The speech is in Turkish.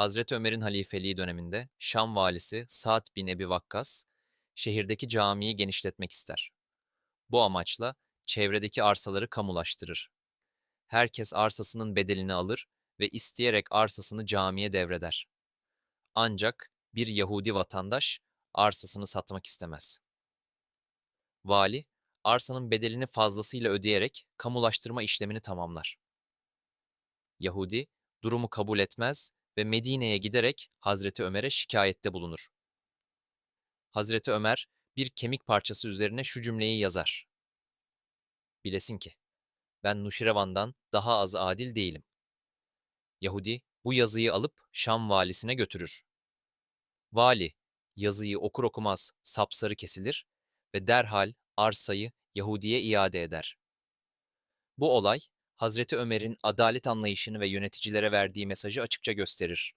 Hazreti Ömer'in halifeliği döneminde Şam valisi Sa'd bin Ebi Vakkas, şehirdeki camiyi genişletmek ister. Bu amaçla çevredeki arsaları kamulaştırır. Herkes arsasının bedelini alır ve isteyerek arsasını camiye devreder. Ancak bir Yahudi vatandaş arsasını satmak istemez. Vali, arsanın bedelini fazlasıyla ödeyerek kamulaştırma işlemini tamamlar. Yahudi, durumu kabul etmez ve Medine'ye giderek Hazreti Ömer'e şikayette bulunur. Hazreti Ömer bir kemik parçası üzerine şu cümleyi yazar. Bilesin ki, ben Nuşirevan'dan daha az adil değilim. Yahudi bu yazıyı alıp Şam valisine götürür. Vali yazıyı okur okumaz sapsarı kesilir ve derhal arsayı Yahudi'ye iade eder. Bu olay Hazreti Ömer'in adalet anlayışını ve yöneticilere verdiği mesajı açıkça gösterir.